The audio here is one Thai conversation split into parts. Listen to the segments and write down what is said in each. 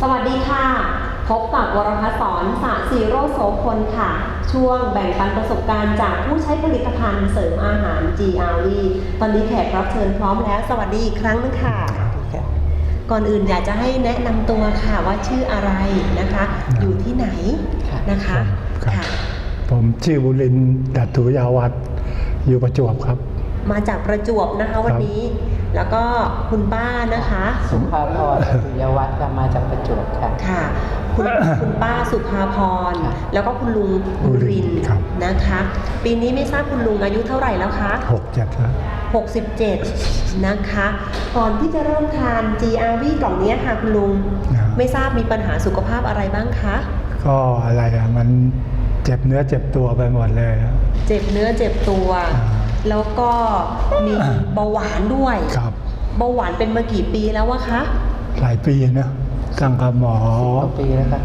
สวัสดีค่ะ พบกับวรพัฒน์สอนสะสีโรจน์โสพลค่ะ ช่วงแบ่งปันประสบการณ์จากผู้ใช้ผลิตภัณฑ์เสริมอาหาร GRV ตอนนี้แขกรับเชิญพร้อมแล้ว สวัสดีอีกครั้งนึงค่ะ ก่อนอื่นอยากจะให้แนะนำตัวค่ะว่าชื่ออะไรนะคะ อยู่ที่ไหนนะคะครับค่ะผมชื่อบุรินทร์ดัตถุยาวัฒน์อยู่ประจวบครับ มาจากประจวบนะคะวันนี้ แล้วก็คุณป้านะคะ สุภาพรปิยวัฒน์ค่ะมาจากประจวบค่ะ ค่ะคุณคุณป้าสุภาพร ค่ะ แล้วก็คุณลุงบุรินทร์ครับ นะคะ ปีนี้ไม่ทราบคุณลุงอายุเท่าไหร่แล้วคะ หกเจ็ดแล้ว 67 นะคะ ก่อนที่จะเริ่มทาน GRV กล่องเนี้ยค่ะคุณลุง ครับ ไม่ทราบมีปัญหาสุขภาพอะไรบ้างคะ ก็อะไรอะมันเจ็บเนื้อเจ็บตัวไปหมดเลยอะ เจ็บเนื้อเจ็บตัว อ่า แล้วก็มีเบาหวานด้วยครับเบาหวานเป็นมากี่ปีแล้ววะคะ หลายปีนะตั้งกับหมอกว่าปีแล้วค่ะ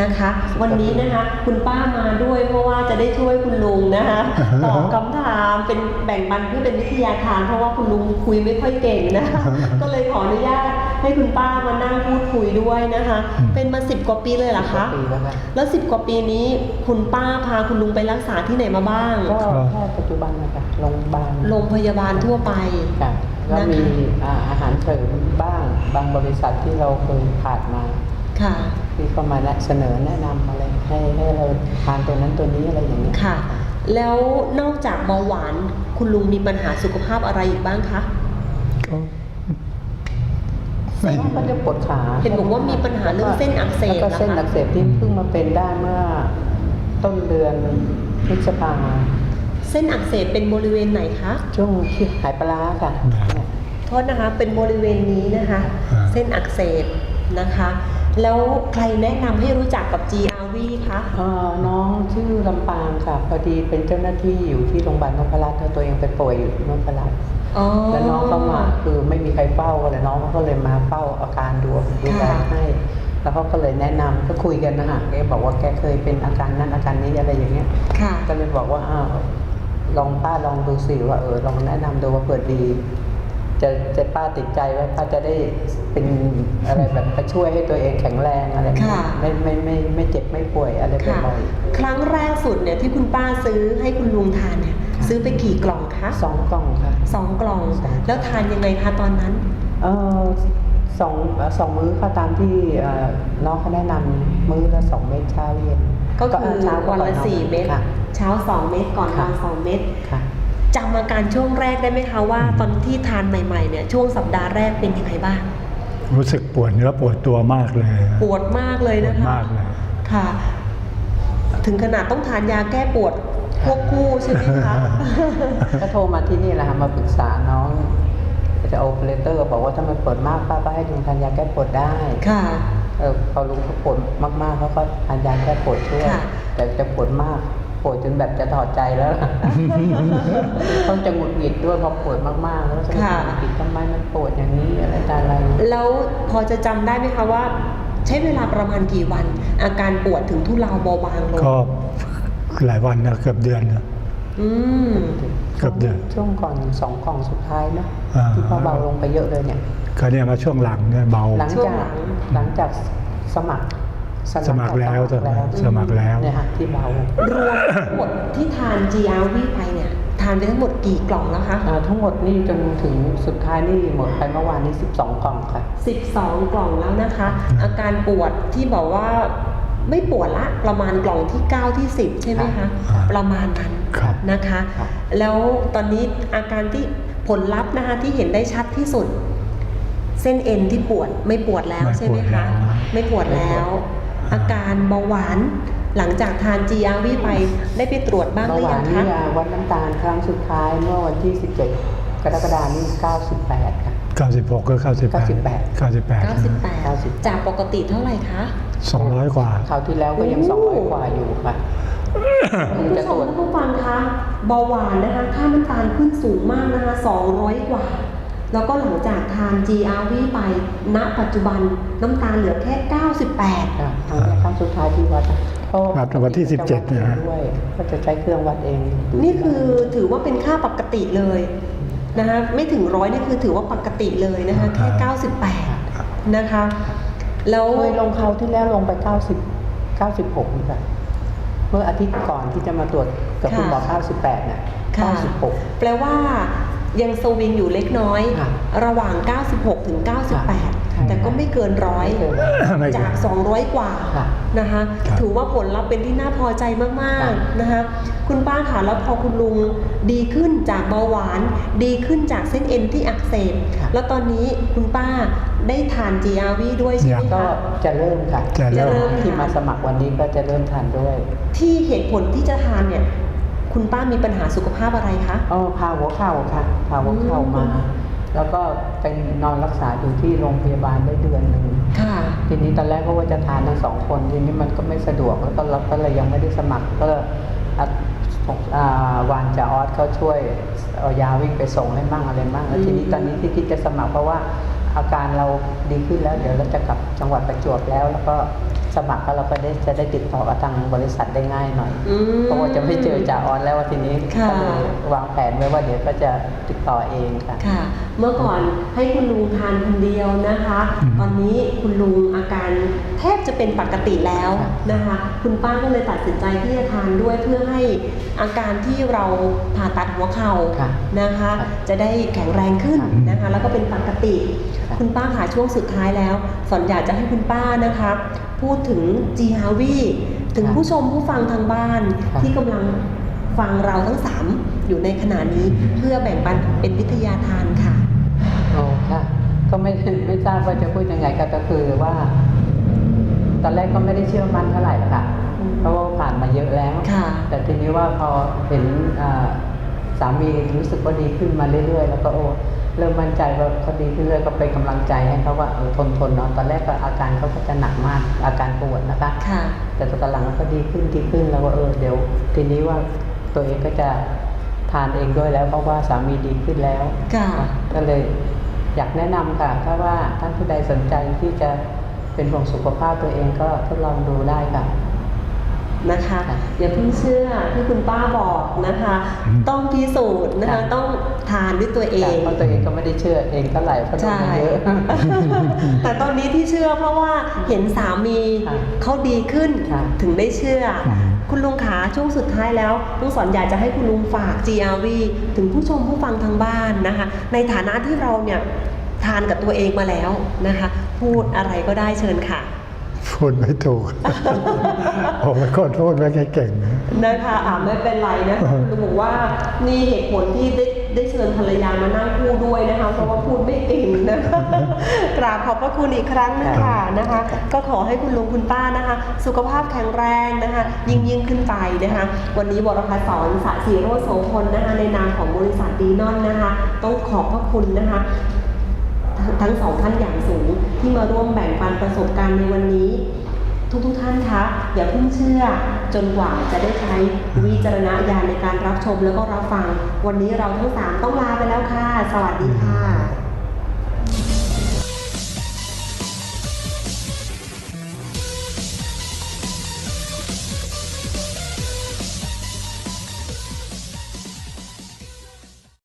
นะคะ วันนี้นะคะคุณป้ามาด้วยเพราะว่าจะได้ช่วยคุณลุงนะคะตอบคำถามเป็นแบ่งปันเพื่อเป็นวิทยาทานเพราะว่าคุณลุงคุยไม่ค่อยเก่งนะคะก็เลยขออนุญาตให้คุณป้ามานั่งพูดคุยด้วยนะคะอืมเป็นมาสิบกว่าปีเลยเหรอกว่าคะปีแล้วค่ะแล้วสิบกว่าปีนี้คุณป้าพาคุณลุงไปรักษาที่ไหนมาบ้างก็แค่ปัจจุบันนะคะโรงพยาบาลโรงพยาบาลทั่วไปค่ะก็นะคะมีอ่าอาหารเสริมบ้างบางบริษัทที่เราเคยผ่านมา ค่ะ ที่เข้ามาแนะเสนอแนะนำอะไรให้ให้เราทานตัวนั้นตัวนี้อะไรอย่างเงี้ยค่ะ แล้วนอกจากเบาหวานคุณลุงมีปัญหาสุขภาพอะไรอีกบ้างคะก็ส่วนมากก็จะปวดขาเห็นบอกว่ามีปัญหาเรื่องเส้นอักเสบแล้วก็เส้นนะคะอักเสบที่เพิ่งมาเป็นได้เมื่อต้นเดือนพฤษภาเส้นอักเสบเป็นบริเวณไหนคะ ช่วงที่หายปลาร้าค่ะ โทษนะคะ เป็นบริเวณนี้นะคะอ่าเส้นอักเสบนะคะ แล้วใครแนะนำให้รู้จักกับ GRV คะ เอ่อน้องชื่อลำปางค่ะ พอดีเป็นเจ้าหน้าที่อยู่ที่โรงพยาบาลนพรัตน์แล้วตัวเองไปป่วยอยู่ที่นพรัตน์อ๋อ แล้วน้องก็มาคือไม่มีใครเฝ้าเลยน้องก็เลยมาเฝ้าอาการดูดูแลค่ะ ให้แล้วเขาก็เลยแนะนำก็คุยกันนะฮะแกบอกว่าแกเคยเป็นอาการนั้นอาการนี้อะไรอย่างเงี้ย ค่ะ ก็เลยบอกว่าอ้าวลองป้าลองดูสิว่าเออลองแนะนำดูว่าเปิดดี จะจะป้าติดใจว่าป้าจะได้เป็นอะไรแบบมาช่วยให้ตัวเองแข็งแรงอะไรอย่างเงี้ยค่ะไม่ไม่ไม่ไม่เจ็บไม่ป่วยอะไรค่ะบ่อยครั้งแรกสุดเนี่ยที่คุณป้าซื้อให้คุณลุงทานเนี่ยค่ะซื้อไปกี่กล่องคะๆสองกล่องค่ะสองกล่องสอง แล้วทานยังไงคะตอนนั้นเออสองเอ่อสองมื้อค่ะตามที่เอ่อน้องเขาแนะนำมื้อละสองเม็ดเช้าเย็นก็คือเช้าวันละก่อสี่เม็ดค่ะเช้าสองเม็ดก่อนนค่ะอนสองเม็ดค่ะ จำอาการช่วงแรกได้ไหมคะว่า ตอนที่ทานใหม่ๆเนี่ยช่วงสัปดาห์แรกเป็นยังไงบ้าง รู้สึกปวดเนื้อปวดตัวมากเลย ปวดมากเลยปวนะดคะ มากเลย ค่ะ ถึงขนาดต้องทานยาแก้ปวดควบคู่ใช่ไหมคะ ก็โทรมาที่นี่แหละค่ะมาปรึกษาน้องจะโอเปอเรเตอร์บอกว่าถ้ามันปวดมากป้าก็ให้ลุงทานยาแก้ปวดได้ ค่ะ เออพอลุงเขาปวดมากๆเขาก็ทานยาแก้ปวดช่วย ค่ะ แต่จะปวดมากป วดจนแบบจะถอดใจแล้วล่ะต้องจะหงุดหงิดด้วยพอปวดมากๆแล้วจะหงุดหงิดทำไมมันปวดอย่างนี้อะไรต่ออะไรแล้วพอจะจำได้ไหมคะว่า ใช้เวลาประมาณกี่วัน อาการปวดถึงทุเลาเบาบางลงก็หลายวันนะเกือบเดือนนะอืมเกือบเดือนช่วงก่อนสองกล่องสุดท้ายนะอ่าที่พอเบาลงไปเยอะเลยเนี่ยคราวเนี้ยมาช่วงหลังเนี่ยเบาหลังช่วงจากหลังหลังจากสมัคร สมัครแล้วสมัครแล้วสมัครแล้วเนี่ยฮะที่เบารวมทั้งหมดที่ทาน GRV ไปเนี่ยทานไปทั้งหมดกี่กล่องแล้วคะอ่าทั้งหมดนี่จนถึงสุดท้ายนี่หมดไปเมื่อวานนี้ 12 กล่องค่ะ 12 กล่องแล้วนะคะ อาการปวดที่บอกว่าไม่ปวดละประมาณกล่องที่ 9 ที่ 10 ใช่ไหมคะครับประมาณนั้นครับนะคะครับแล้วตอนนี้อาการที่ผลลัพธ์นะคะที่เห็นได้ชัดที่สุด เส้นเอ็นที่ปวดไม่ปวดแล้วไม่ใช่ไหมปวดแล้คะวไม่ปวดแล้ว อาการเบาหวาน หลังจากทาน GRV ไปได้ไปตรวจบ้างหเมื่รืออวายันงนี้คะวัดน้ำตาลครั้งสุดท้ายเมื่อวันที่ 17 กรกฎาคมนี่98 ค่ะ 96ก็98 98 98 98 จากปกติเท่าไหร่คะ 200 กว่า คราวที่แล้วก็ยัง โอ้ 200 กว่าอยู่ค่ะ คุณผู้ชมท่านผู้ฟังคะเบาหวานนะคะค่าน้ำตาลขึ้นสูงมากนะคะ 200 กว่า แล้วก็หลังจากทาน GRV ไปณปัจจุบันน้ำตาลเหลือแค่ 98 ค่ะครั้งนี้ครั้งสุดท้ายที่วัดนะเพราะวัดวันที่จะวัด17เนี่ยฮะ ด้วยก็จะใช้เครื่องวัดเองดูนี่คือถือว่าเป็นค่าปกติเลยนะคะไม่ถึงร้อยนี่คือถือว่าปกติเลยนะคะแค่ 98 นะคะ แล้ว เคยลงเขาวที่แล้วลงไป 90 96นี่ค่ะเมื่ออาทิตย์ก่อนที่จะมาตรวจกับคุณหมอ98น่ะค่ะ96 แปลว่า ยังสวิงอยู่เล็กน้อย ค่ะระหว่าง 96 ถึง ค่ะ98 แต่ก็ไม่เกินร้อยไม่เกินไม่เกินจาก 200 กว่าค่ะนะคะครับถือว่าผลลัพธ์เป็นที่น่าพอใจมากค่ะ ๆนะคะคุณป้าค่ะแล้วพอคุณลุงดีขึ้นจากเบาหวาน ดีขึ้นจากเส้นเอ็นที่อักเสบแล้วตอนนี้คุณป้าได้ทาน GRV ด้วยใช่ไหมยัง ก็คะ จะเริ่มค่ะจะเริ่ม ที่มาสมัครวันนี้ก็จะเริ่มทานด้วย ที่เหตุผลที่จะทานเนี่ย คุณป้ามีปัญหาสุขภาพอะไรคะ อ๋อพาหัวเข่าค่ะพาหัวเข่ามาอืมแล้วก็เป็นนอนรักษาอยู่ที่โรงพยาบาลได้เดือนหนึ่งค่ะ ทีนี้ตอนแรกก็ว่าจะทานทั้งสองคนทีนี้มันก็ไม่สะดวกแล้วก็เราก็เลยยังไม่ได้สมัครก็อะอ่าวานจาออสเขาช่วยเอายาวิ่งไปส่งให้มั่งอะไรมั่งแล้วทีนี้อืมตอนนี้ที่คิดจะสมัครเพราะว่าอาการเราดีขึ้นแล้ว เดี๋ยวเราจะกลับจังหวัดประจวบแล้ว แล้วก็ สมัครแล้วเราก็ได้จะได้ติดต่อกับทางบริษัทได้ง่ายหน่อยอืมเพราะว่าจะไม่เจอจ่าออนแล้วว่าทีนี้ค่ะก็เลยวางแผนไว้ว่าเดี๋ยวก็จะติดต่อเองค่ะค่ะ เมื่อก่อนให้คุณลุงทานคนเดียวนะคะอืมตอนนี้คุณลุงอาการแทบจะเป็นปกติแล้วค่ะนะคะ คุณป้าก็เลยตัดสินใจที่จะทานด้วยเพื่อให้อาการที่เราผ่าตัดหัวเข่าค่ะนะคะค่ะจะได้แข็งแรงขึ้นค่ะนะคะ แล้วก็เป็นปกติค่ะคุณป้าค่ะช่วงสุดท้ายแล้วสอนอยากจะให้คุณป้านะคะพูดถึงจีฮาวีถึงค่ะผู้ชมผู้ฟังทางบ้านค่ะที่กำลังฟังเราทั้งสามอยู่ในขณะนี้เพื่อแบ่งปันเป็นวิทยาทานค่ะโอ้ค่ะ ก็ไม่ไม่ทราบว่าจะพูดยังไงก็ก็คือว่า ตอนแรกก็ไม่ได้เชื่อมั่นเท่าไหร่ค่ะอืมเพราะว่าผ่านมาเยอะแล้วค่ะแต่ทีนี้ว่าพอเห็นอ่าสามีรู้สึกว่าดีขึ้นมาเรื่อยๆ แล้วก็โอ้ เริ่มมั่นใจว่าเขาดีขึ้นเรื่อยก็เป็นกำลังใจให้เขาว่าเออทนทนๆเนาะตอนแรกก็อาการเขาก็จะหนักมากอาการปวดนะคะ ค่ะ แต่ตอนหลังก็ดีขึ้นดีขึ้นแล้วก็เออเดี๋ยว ทีนี้ว่าตัวเองก็จะทานเองด้วยแล้วเพราะว่าสามีดีขึ้นแล้วค่ะ ก็เลยอยากแนะนำค่ะ ถ้าว่าท่านผู้ใดสนใจที่จะเป็นห่วงสุขภาพตัวเองก็ทดลองดูได้ค่ะ นะคะค่ะอย่าเพิ่งเชื่อที่คุณป้าบอกนะคะอืมต้องพิสูจน์นะคะค่ะต้องทานด้วยตัวเองเพราะตัวเองก็ไม่ได้เชื่อเองเท่าไหร่เพราะโดนมาเยอะแต่ตอนนี้ที่เชื่อเพราะว่าเห็นสามีค่ะเขาดีขึ้นค่ะถึงได้เชื่ออมคุณลุงขาช่วงสุดท้ายแล้วลุงสอนอยากจะให้คุณลุงฝาก GRV ถึงผู้ชมผู้ฟังทางบ้านนะคะ ในฐานะที่เราเนี่ยทานกับตัวเองมาแล้วนะคะ พูดอะไรก็ได้เชิญค่ะ พูดไม่ถูก ผมเป็นคนพูดไม่ค่อยเก่งนะนะคะอ่าไม่เป็นไรนะคะคุณลุงบอกว่านี่เหตุผลที่ได้ได้เชิญภรรยามานั่งพูดด้วยนะคะเพราะว่าพูดไม่เก่งนะคะกราบขอบพระคุณอีกครั้งหนึงค่ะนะคะ ก็ขอให้คุณลุงคุณป้านะคะ สุขภาพแข็งแรงนะคะ ยิ่งยิ่งขึ้นไปนะคะ วันนี้วรพัฒน์สอนสะสีโรจน์โสพลนะคะในนามของบริษัทดีนอนนะคะ ต้องขอบพระคุณนะคะ ทั้งสองท่านอย่างสูงที่มาร่วมแบ่งปันประสบการณ์ในวันนี้ ทุกทุกท่านคะอย่าเพิ่งเชื่อจนกว่าจะได้ใช้วิจารณญาณในการรับชมแล้วก็รับฟัง วันนี้เราทั้งสามต้องลาไปแล้วค่ะ สวัสดีค่ะ